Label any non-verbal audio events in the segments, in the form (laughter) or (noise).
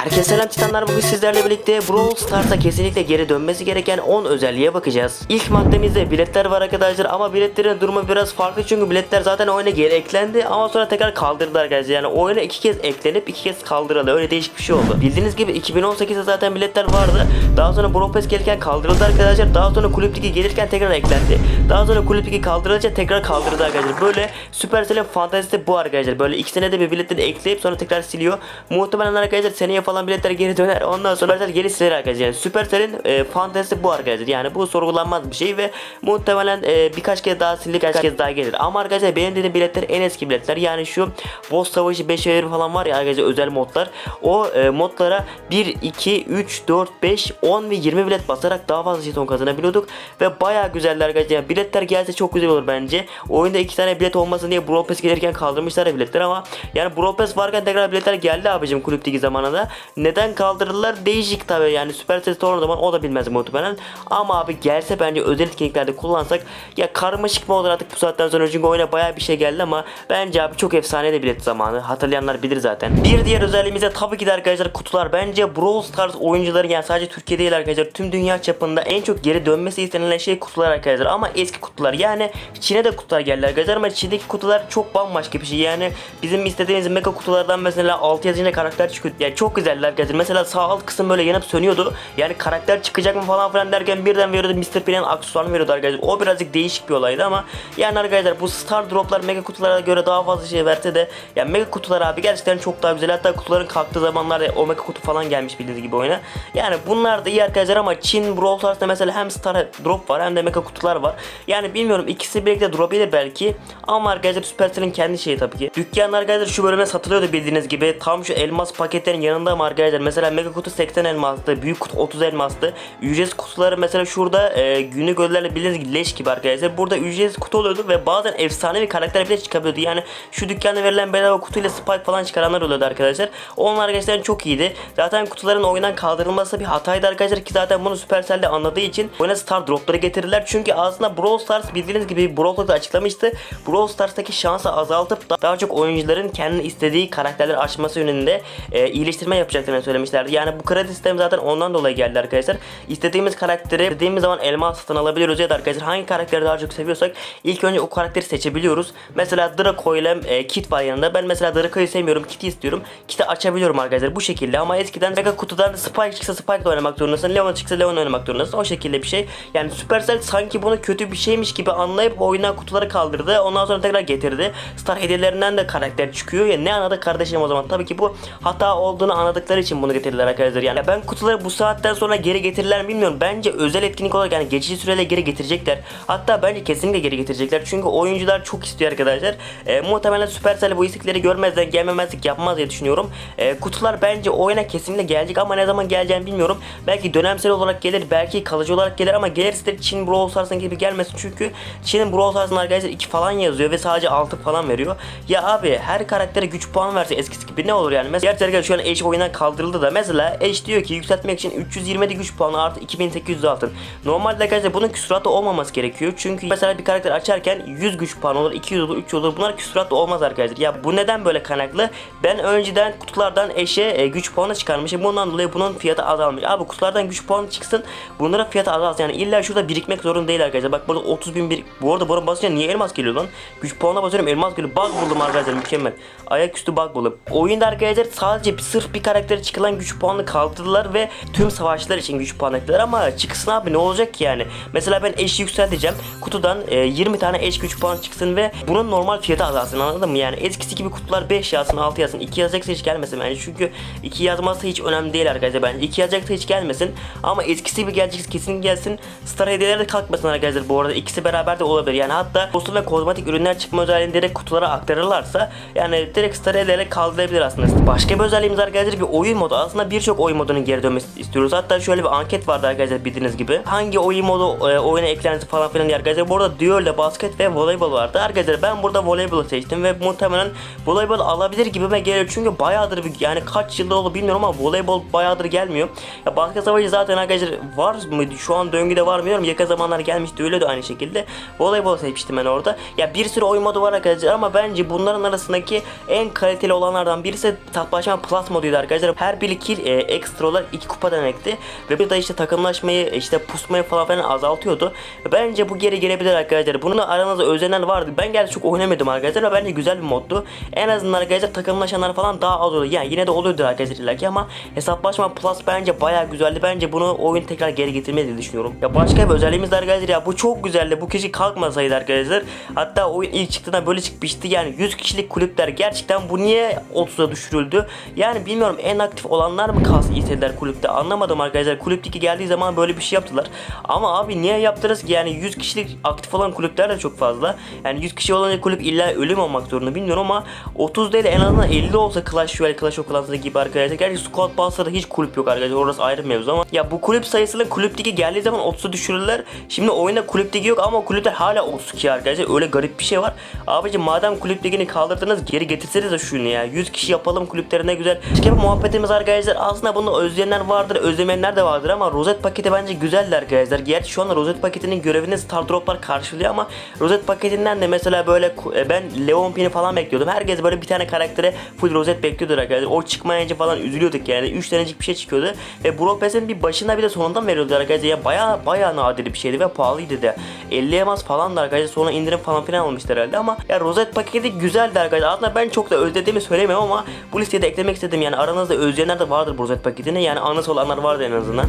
Herkese selam Titanlar bugün sizlerle birlikte Brawl Stars'a kesinlikle geri dönmesi gereken 10 özelliğe bakacağız. İlk maddemizde biletler var arkadaşlar ama biletlerin durumu biraz farklı çünkü biletler zaten oyuna geri eklendi ama sonra tekrar kaldırdı arkadaşlar. Yani oyuna iki kez eklenip iki kez kaldırıldı öyle değişik bir şey oldu. Bildiğiniz gibi 2018'de zaten biletler vardı. Daha sonra Brawl Pass gelirken kaldırıldı arkadaşlar. Daha sonra Kulüp Ligi gelirken tekrar eklendi. Daha sonra Kulüp Ligi kaldırılınca tekrar kaldırdı arkadaşlar. Böyle Supercell'in fantezisi bu arkadaşlar. Böyle iki senede bir biletleri ekleyip sonra tekrar siliyor. Muhtemelen arkadaşlar seneye falan biletler geri döner. Ondan sonra Supercell geri siler arkadaşlar. Yani Supercell'in e, fantezisi bu arkadaşlar. Yani bu sorgulanmaz bir şey ve muhtemelen e, birkaç kez daha silip birkaç kez daha gelir. Ama arkadaşlar benim dediğim biletler en eski biletler. Yani şu Boss Savaşı 5 evleri falan var ya arkadaşlar özel modlar. O e, modlara 1, 2, 3, 4, 5, 10 ve 20 bilet basarak daha fazla jeton kazanabiliyorduk. Ve bayağı güzeller arkadaşlar. Yani biletler gelse çok güzel olur bence. Oyunda iki tane bilet olmasın diye Brawl Pass gelirken kaldırmışlar biletler ama yani Brawl Pass varken tekrar biletler geldi abicim kulüpteki zamanında. Neden kaldırdılar? Değişik tabi yani Supercell o zaman o da bilmez muhtemelen. Ama abi gelse bence özel etkinliklerde kullansak ya karmaşık mı olur artık bu saatten sonra çünkü oyuna bayağı bir şey geldi ama bence abi çok efsane de bilet zamanı. Hatırlayanlar bilir zaten. Bir diğer özelliğimiz de tabii ki de arkadaşlar kutular. Bence Brawl Stars oyuncuları yani sadece Türkiye değil arkadaşlar tüm dünya çapında en çok geri dönmesi istenilen şey kutular arkadaşlar ama eski kutular yani Çin'e de kutular geldi arkadaşlar ama Çin'deki kutular çok bambaşka bir şey yani bizim istediğimiz mega kutulardan mesela 6 yazınca karakter çıkıyor yani çok güzeller arkadaşlar mesela sağ alt kısım böyle yanıp sönüyordu. Yani karakter çıkacak mı falan filan derken birden veriyordu Mr. P'nin aksesuarını veriyordu arkadaşlar. O birazcık değişik bir olaydı ama yani arkadaşlar bu star droplar mega kutulara göre daha fazla şey verse de yani mega kutular abi gerçekten çok daha güzel. Hatta kutuların kalktığı zamanlarda o mega kutu falan gelmiş bildiğiniz gibi oyuna. Yani bunlar da iyi arkadaşlar ama Çin Brawl Stars'ta mesela hem star drop var hem de mega kutular var. Yani bilmiyorum ikisi birlikte durabilir belki ama arkadaşlar Supercell'in kendi şeyi tabii ki. Dükkanlar arkadaşlar şu bölüme satılıyordu bildiğiniz gibi. Tam şu elmas paketlerin yanında mı arkadaşlar mesela mega kutu 80 elmastı büyük kutu 30 elmastı. Ücretsiz kutuları mesela şurada e, günlük ödüllerle bildiğiniz leş gibi arkadaşlar. Burada ücretsiz kutu oluyordu ve bazen efsane bir karakter bile çıkabiliyordu. Yani şu dükkanda verilen bedava kutuyla spike falan çıkaranlar oluyordu arkadaşlar. Onlar gerçekten çok iyiydi. Zaten kutuların oyundan kaldırılması bir hataydı arkadaşlar ki zaten bunu Supercell de anladığı için oyuna star dropları getirdiler. Çünkü aslında Brawl Stars bildiğiniz gibi Brawl Talk'ta açıklamıştı. Brawl Stars'taki şansı azaltıp daha çok oyuncuların kendi istediği karakterler açması yönünde e, iyileştirme yapacaklarını söylemişlerdi. Yani bu kredi sistemi zaten ondan dolayı geldi arkadaşlar. İstediğimiz karakteri istediğimiz zaman elma satın alabiliyoruz ya da arkadaşlar hangi karakteri daha çok seviyorsak ilk önce o karakteri seçebiliyoruz. Mesela Draco ile e, Kit var yanında. Ben mesela Draco'yu sevmiyorum Kit'i istiyorum. Kit'i açabiliyorum arkadaşlar bu şekilde ama eskiden Mega kutudan Spike çıksa Spike oynamak zorundasın Leon çıksa Leon oynamak zorundasın. O şekilde bir şey. Yani Supercell sanki bunu kötü bir şeymiş gibi anlayıp oyundan kutuları kaldırdı. Ondan sonra tekrar getirdi. Star hediyelerinden de karakter çıkıyor. Ya ne anladık kardeşim o zaman. Tabii ki bu hata olduğunu anladıkları için bunu getirdiler arkadaşlar. Yani ben kutuları bu saatten sonra geri getirirler mi bilmiyorum. Bence özel etkinlik olarak yani geçici süreyle geri getirecekler. Hatta bence kesinlikle geri getirecekler. Çünkü oyuncular çok istiyor arkadaşlar. E, muhtemelen Supercell bu istekleri görmezden gelmemezlik yapmaz diye düşünüyorum. E, kutular bence oyuna kesinlikle gelecek ama ne zaman geleceğini bilmiyorum. Belki dönemsel olarak gelir belki kalıcı olarak gelir ama gelirse de Çin Brawl Stars'ın gibi gelmesin. Çünkü Çin'in Brawl Stars'ın arkadaşlar 2 falan yazıyor ve sadece 6 falan veriyor. Ya abi her karaktere güç puan verse eskisi gibi ne olur yani? Mesela gerçekten şu an Edge kaldırıldı da mesela Edge diyor ki yükseltmek için 320 de güç puanı artı 2800 altın. Normalde arkadaşlar bunun küsuratı olmaması gerekiyor. Çünkü mesela bir karakter açarken 100 güç puan olur 200 olur 300 olur. Bunlar küsuratlı olmaz arkadaşlar. Ya bu neden böyle kaynaklı? Ben önceden kutulardan eşe e, güç puanı çıkarmışım. Bundan dolayı bunun fiyatı azalmış. Abi kutulardan güç puanı çıksın bunlara fiyatı azalsın. Yani illa şurada birikmek zorunda değil arkadaşlar. Bak burada 30 bin bir bu arada bana basınca niye elmas geliyor lan? Güç puanına basıyorum elmas geliyor. Bug buldum arkadaşlar mükemmel. Ayaküstü bug buldum. Oyunda arkadaşlar sadece sırf bir karaktere çıkılan güç puanını kaldırdılar ve tüm savaşlar için güç puanı eklediler ama çıksın abi ne olacak ki yani? Mesela ben eşi yükselteceğim. Kutudan e, 20 tane eş güç puanı çıksın ve bunun normal fiyatı azalsın anladın mı? Yani eskisi gibi kutular 5 yazsın 6 yazsın 2 yazacaksa hiç gelmesin bence. Çünkü 2 yazması hiç önemli değil arkadaşlar bence. 2 yazacaksa hiç gelmesin. Ama eskisi gibi gelecek kesin gelsin. Star hediyeleri de kalkmasın arkadaşlar bu arada. İkisi beraber de olabilir. Yani hatta kostüm ve kozmetik ürünler çıkma özelliğini direkt kutulara aktarırlarsa yani direkt star hediyeleri kaldırabilir aslında. Başka bir özelliğimiz arkadaşlar bir oyun modu. Aslında birçok oyun modunun geri dönmesi istiyoruz. Hatta şöyle bir anket vardı arkadaşlar bildiğiniz gibi. Hangi oyun modu e, oyuna eklenirse falan filan diye arkadaşlar. Bu arada Duel'le basket ve voleybol vardı. Arkadaşlar ben burada voleybolu seçtim ve muhtemelen voleybol alabilir gibime geliyor. Çünkü bayağıdır bir, yani kaç yılda oldu bilmiyorum ama voleybol bayağıdır gelmiyor. Ya basket savaşı zaten arkadaşlar var mı şu an döngüde var mı bilmiyorum. Yakın zamanlar gelmişti öyle de aynı şekilde. Voleybol seçmiştim ben orada. Ya bir sürü oyun modu var arkadaşlar ama bence bunların arasındaki en kaliteli olanlardan birisi tatlaşma plus moduydu arkadaşlar arkadaşlar. Her bir kill e, ekstra olarak 2 kupa demekti. Ve bu da işte takımlaşmayı işte pusmayı falan filan azaltıyordu. Bence bu geri gelebilir arkadaşlar. Bununla aranızda özenen vardı. Ben gerçi çok oynamadım arkadaşlar ve bence güzel bir moddu. En azından arkadaşlar takımlaşanlar falan daha az oluyor. Yani yine de oluyordur arkadaşlar illaki ama hesaplaşma plus bence baya güzeldi. Bence bunu oyun tekrar geri getirmeyi diye düşünüyorum. Ya başka bir özelliğimiz de arkadaşlar ya bu çok güzeldi. Bu kişi kalkmasaydı arkadaşlar. Hatta oyun ilk çıktığında böyle çıkmıştı. Yani 100 kişilik kulüpler gerçekten bu niye 30'a düşürüldü? Yani bilmiyorum en aktif olanlar mı kalsın istediler kulüpte anlamadım arkadaşlar. Kulüpteki geldiği zaman böyle bir şey yaptılar. Ama abi niye yaptınız ki yani 100 kişilik aktif olan kulüpler de çok fazla. Yani 100 kişi olan kulüp illa ölüm olmak zorunda bilmiyorum ama 30 değil en azından 50 olsa Clash Royale, Clash of Clans'da gibi arkadaşlar. Gerçi Squad Pass'ta hiç kulüp yok arkadaşlar orası ayrı mevzu ama ya bu kulüp sayısıyla kulüpteki geldiği zaman 30'u düşürürler. Şimdi oyunda kulüpteki yok ama kulüpler hala 32 arkadaşlar. Öyle garip bir şey var. Abicim madem kulüptekini kaldırdınız geri getirseniz de şunu ya. 100 kişi yapalım kulüpleri ne güzel. Bu muhabbetimiz arkadaşlar. Aslında bunu özleyenler vardır, özlemeyenler de vardır ama rozet paketi bence güzeldi arkadaşlar. Gerçi şu anda rozet paketinin görevini star droplar karşılıyor ama rozet paketinden de mesela böyle e, ben Leon Pin'i falan bekliyordum. Herkes böyle bir tane karaktere full rozet bekliyordu arkadaşlar. O çıkmayınca falan üzülüyorduk yani. 3 tanecik bir şey çıkıyordu. Ve Brock Pass'in bir başına bir de sonundan veriyordu arkadaşlar. Ya baya baya nadir bir şeydi ve pahalıydı da. 50 elmas falan da arkadaşlar. Sonra indirim falan filan almışlar herhalde ama ya rozet paketi güzeldi arkadaşlar. Aslında ben çok da özlediğimi söylemiyorum ama bu listeye de eklemek istedim. Yani aranızda özleyenler de vardır bu rozet paketini. Yani anısı olanlar vardır en azından.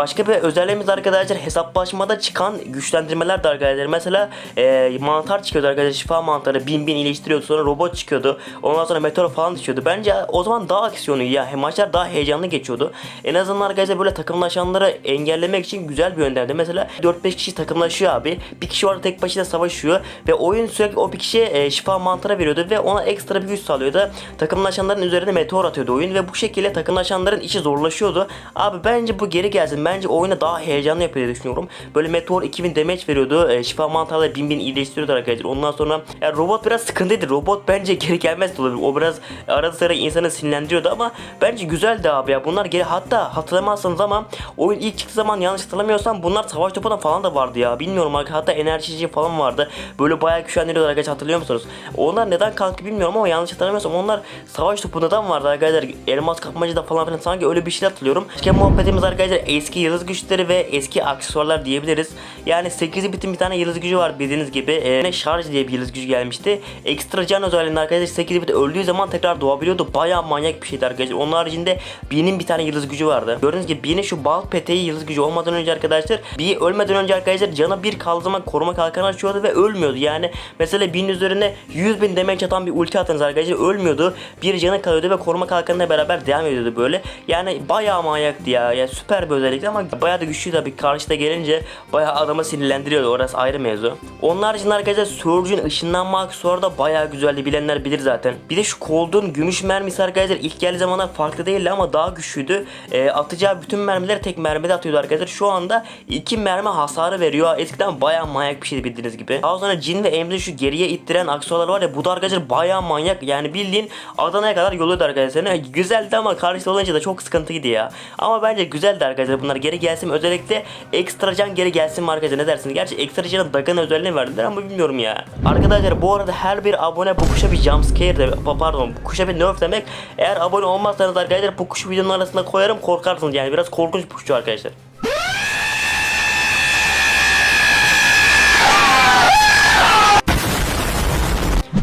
Başka bir özelliğimiz arkadaşlar hesaplaşmada çıkan güçlendirmeler de arkadaşlar. Mesela e, mantar çıkıyordu arkadaşlar şifa mantarı bin bin iyileştiriyordu sonra robot çıkıyordu. Ondan sonra meteor falan düşüyordu. Bence o zaman daha aksiyonu ya maçlar daha heyecanlı geçiyordu. En azından arkadaşlar böyle takımlaşanları engellemek için güzel bir yöntemdi. Mesela 4-5 kişi takımlaşıyor abi. Bir kişi orada tek başına savaşıyor ve oyun sürekli o bir kişiye e, şifa mantarı veriyordu ve ona ekstra bir güç sağlıyordu. Takımlaşanların üzerine meteor atıyordu oyun ve bu şekilde takımlaşanların işi zorlaşıyordu. Abi bence bu geri gelsin. Bence oyunu daha heyecanlı yapıyor diye düşünüyorum. Böyle meteor 2000 damage veriyordu. E, şifa mantarları 1000 bin iyileştiriyordu arkadaşlar. Ondan sonra yani robot biraz sıkıntıydı. Robot bence (laughs) geri gelmez olabilir. O biraz arada sıra insanı sinirlendiriyordu ama bence güzeldi abi ya. Bunlar geri hatta hatırlamazsanız ama oyun ilk çıktığı zaman yanlış hatırlamıyorsam bunlar savaş topundan falan da vardı ya. Bilmiyorum arkadaşlar. Hatta enerjici falan vardı. Böyle bayağı güçlendiriyorlar arkadaşlar hatırlıyor musunuz? Onlar neden kalktı bilmiyorum ama yanlış hatırlamıyorsam onlar savaş topundan vardı arkadaşlar. Elmas kapmacıda falan filan sanki öyle bir şey hatırlıyorum. İşte muhabbetimiz arkadaşlar eski yıldız güçleri ve eski aksesuarlar diyebiliriz. Yani 8 bitin bir tane yıldız gücü var bildiğiniz gibi. Ne şarj diye bir yıldız gücü gelmişti. Ekstra can özelliğinde arkadaşlar 8 bit öldüğü zaman tekrar doğabiliyordu. Bayağı manyak bir şeydi arkadaşlar. Onun haricinde Bee'nin bir tane yıldız gücü vardı. Gördüğünüz gibi Bee'nin şu bal peteği yıldız gücü olmadan önce arkadaşlar Bee ölmeden önce arkadaşlar cana bir kaldığı zaman koruma kalkanı açıyordu ve ölmüyordu. Yani mesela Bee'nin üzerine 100 bin damage atan bir ulti atınız arkadaşlar ölmüyordu. Bir canı kalıyordu ve koruma kalkanıyla beraber devam ediyordu böyle. Yani bayağı manyaktı ya. Yani süper bir özellikti ama bayağı da güçlü tabii karşıda gelince bayağı adamı sinirlendiriyordu. Orası ayrı mevzu. Onun haricinde arkadaşlar Surge'un ışınlanma aksesuarı da bayağı güzeldi. Bilenler bilir zaten. Bir de şu Cold'un gümüş mermisi arkadaşlar ilk geldiği zamanlar farklı değildi ama daha güçlüydü. E, atacağı bütün mermileri tek mermide atıyordu arkadaşlar. Şu anda iki mermi hasarı veriyor. Eskiden bayağı manyak bir şeydi bildiğiniz gibi. Daha sonra Jin ve Emre'yi şu geriye ittiren aksesuarlar var ya bu da arkadaşlar bayağı manyak. Yani bildiğin Adana'ya kadar yolluyordu arkadaşlar. Yani güzeldi ama karşıda olunca da çok sıkıntıydı ya. Ama bence güzeldi arkadaşlar. Bunlar geri gelsin özellikle ekstra can geri gelsin mi arkadaşlar ne dersiniz? Gerçi ekstra canın Dagan özelliğini verdiler ama bilmiyorum ya. Arkadaşlar bu arada her bir abone bu kuşa bir jumpscare de pardon bu kuşa bir nerf demek. Eğer abone olmazsanız arkadaşlar bu kuşu videonun arasında koyarım korkarsınız yani biraz korkunç bir kuşu arkadaşlar.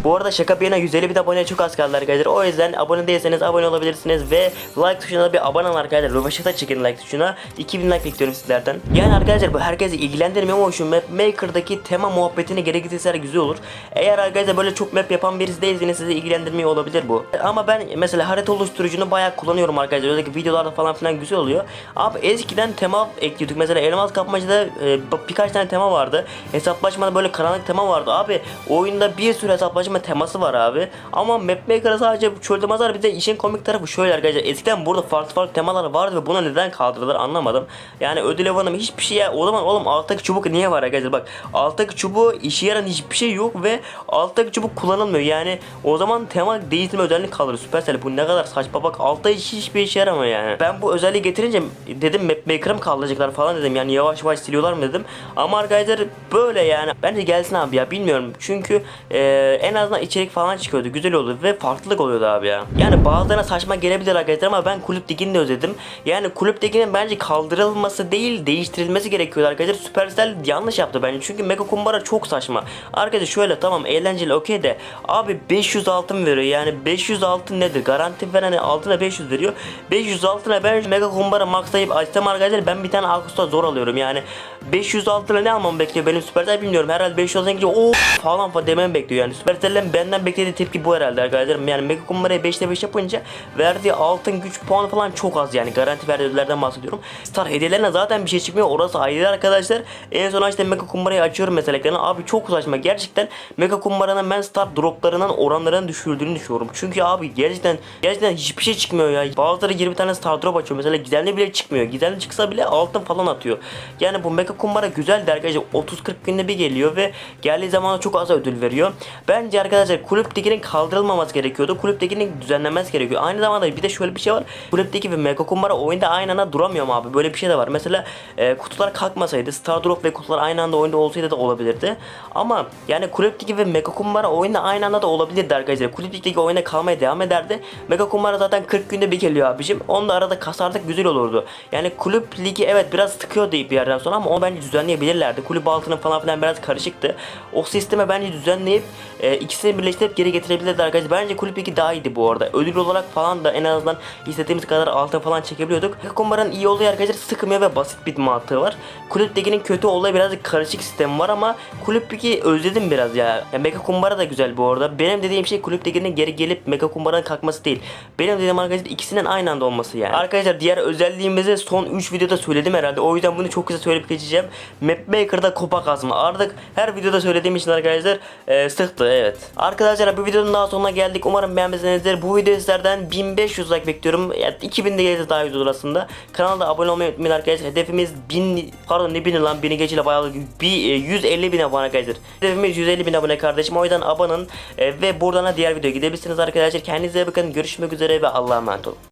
Bu arada şaka bir yana 150 bin aboneye çok az kaldı arkadaşlar. O yüzden abone değilseniz abone olabilirsiniz ve like tuşuna da bir abone arkadaşlar. Rövaşata çekin like tuşuna. 2000 like bekliyorum sizlerden. Yani arkadaşlar bu herkesi ilgilendirmiyor ama şu map maker'daki tema muhabbetini geri getirseler güzel olur. Eğer arkadaşlar böyle çok map yapan birisi değilseniz sizi ilgilendirmiyor olabilir bu. Ama ben mesela harita oluşturucunu bayağı kullanıyorum arkadaşlar. Özellikle videolarda falan filan güzel oluyor. Abi eskiden tema ekliyorduk. Mesela elmas kapmacada e, birkaç tane tema vardı. Hesaplaşmada böyle karanlık tema vardı. Abi oyunda bir sürü hesaplaşma teması var abi. Ama Mapmaker'a sadece bu çölde mazar bir de işin komik tarafı şöyle arkadaşlar. Eskiden burada farklı farklı temalar vardı ve buna neden kaldırdılar anlamadım. Yani ödül avanım hiçbir şey ya. O zaman oğlum alttaki çubuk niye var arkadaşlar bak. Alttaki çubuğu işe yarayan hiçbir şey yok ve alttaki çubuk kullanılmıyor. Yani o zaman tema değiştirme özelliğini kaldırır. Supercell bu ne kadar saçma bak altta hiç hiçbir işe yaramıyor yani. Ben bu özelliği getirince dedim Mapmaker'a mı kaldıracaklar falan dedim. Yani yavaş yavaş siliyorlar mı dedim. Ama arkadaşlar böyle yani. Bence gelsin abi ya bilmiyorum. Çünkü e, en az azından içerik falan çıkıyordu. Güzel oluyordu ve farklılık oluyordu abi ya. Yani bazılarına saçma gelebilir arkadaşlar ama ben kulüp ligini de özledim. Yani kulüp liginin bence kaldırılması değil değiştirilmesi gerekiyordu arkadaşlar. Supercell yanlış yaptı bence. Çünkü Mega Kumbara çok saçma. Arkadaşlar şöyle tamam eğlenceli okey de abi 500 altın veriyor. Yani 500 altın nedir? Garanti veren altına 500 veriyor. 500 altına ben Mega Kumbara maxlayıp açsam arkadaşlar ben bir tane Akus'ta zor alıyorum. Yani 500 altına ne almam bekliyor benim Supercell bilmiyorum. Herhalde 500 altına gidince o falan falan demem bekliyor. Yani Supercell'in benden beklediği tepki bu herhalde arkadaşlar. Yani Mega Kumbara'ya 5'te 5 yapınca verdiği altın güç puanı falan çok az yani. Garanti verdiği ödüllerden bahsediyorum. Star hediyelerine zaten bir şey çıkmıyor. Orası ayrı arkadaşlar. En son işte Mega Kumbara'yı açıyorum mesela ekranı. Abi çok saçma. Gerçekten Mega Kumbara'nın ben Star droplarının oranlarını düşürdüğünü düşünüyorum. Çünkü abi gerçekten gerçekten hiçbir şey çıkmıyor ya. Bazıları 20 tane Star drop açıyor. Mesela gizemli bile çıkmıyor. Gizemli çıksa bile altın falan atıyor. Yani bu Mega Kumbara güzeldi arkadaşlar. 30-40 günde bir geliyor ve geldiği zaman çok az ödül veriyor. Bence arkadaşlar kulüp liginin kaldırılmaması gerekiyordu. Kulüp liginin düzenlenmesi gerekiyor. Aynı zamanda bir de şöyle bir şey var. Kulüp ligi ve Mega Kumbara oyunda aynı anda duramıyor mu abi? Böyle bir şey de var. Mesela e, kutular kalkmasaydı Star Drop ve kutular aynı anda oyunda olsaydı da olabilirdi. Ama yani kulüp ligi ve Mega Kumbara oyunda aynı anda da olabilirdi arkadaşlar. Kulüp ligi oyunda kalmaya devam ederdi. Mega Kumbara zaten 40 günde bir geliyor abicim. Onu da arada kasardık güzel olurdu. Yani kulüp ligi evet biraz tıkıyor deyip bir yerden sonra ama onu bence düzenleyebilirlerdi. Kulüp altının falan filan biraz karışıktı. O sisteme bence düzenleyip e, ikisini birleştirip geri getirebilirdi arkadaşlar. Bence kulüp ligi daha iyiydi bu arada. Ödül olarak falan da en azından istediğimiz kadar altın falan çekebiliyorduk. Kumbara'nın iyi olduğu arkadaşlar sıkmıyor ve basit bir mantığı var. Kulüp liginin kötü olduğu birazcık karışık sistem var ama kulüp ligi özledim biraz ya. ya Mega Kumbara da güzel bu arada. Benim dediğim şey kulüp liginin geri gelip Mega Kumbara'nın kalkması değil. Benim dediğim arkadaşlar ikisinin aynı anda olması yani. Arkadaşlar diğer özelliğimizi son 3 videoda söyledim herhalde. O yüzden bunu çok kısa söyleyip geçeceğim. Mapmaker'da kupa kazma. Artık her videoda söylediğim için arkadaşlar e, sıktı evet. Arkadaşlar bu videonun daha sonuna geldik. Umarım beğenmişsinizdir. Bu video sizlerden 1500 like bekliyorum. Yani 2000 de gelirse daha iyi olur aslında. Kanalda abone olmayı unutmayın arkadaşlar. Hedefimiz 1000 pardon ne bini lan bini geçiyle bayağı bir e, 150 bin abone arkadaşlar. Hedefimiz 150 bin abone kardeşim. O yüzden abonun e, ve buradan da diğer videoya gidebilirsiniz arkadaşlar. Kendinize bakın. Görüşmek üzere ve Allah'a emanet olun.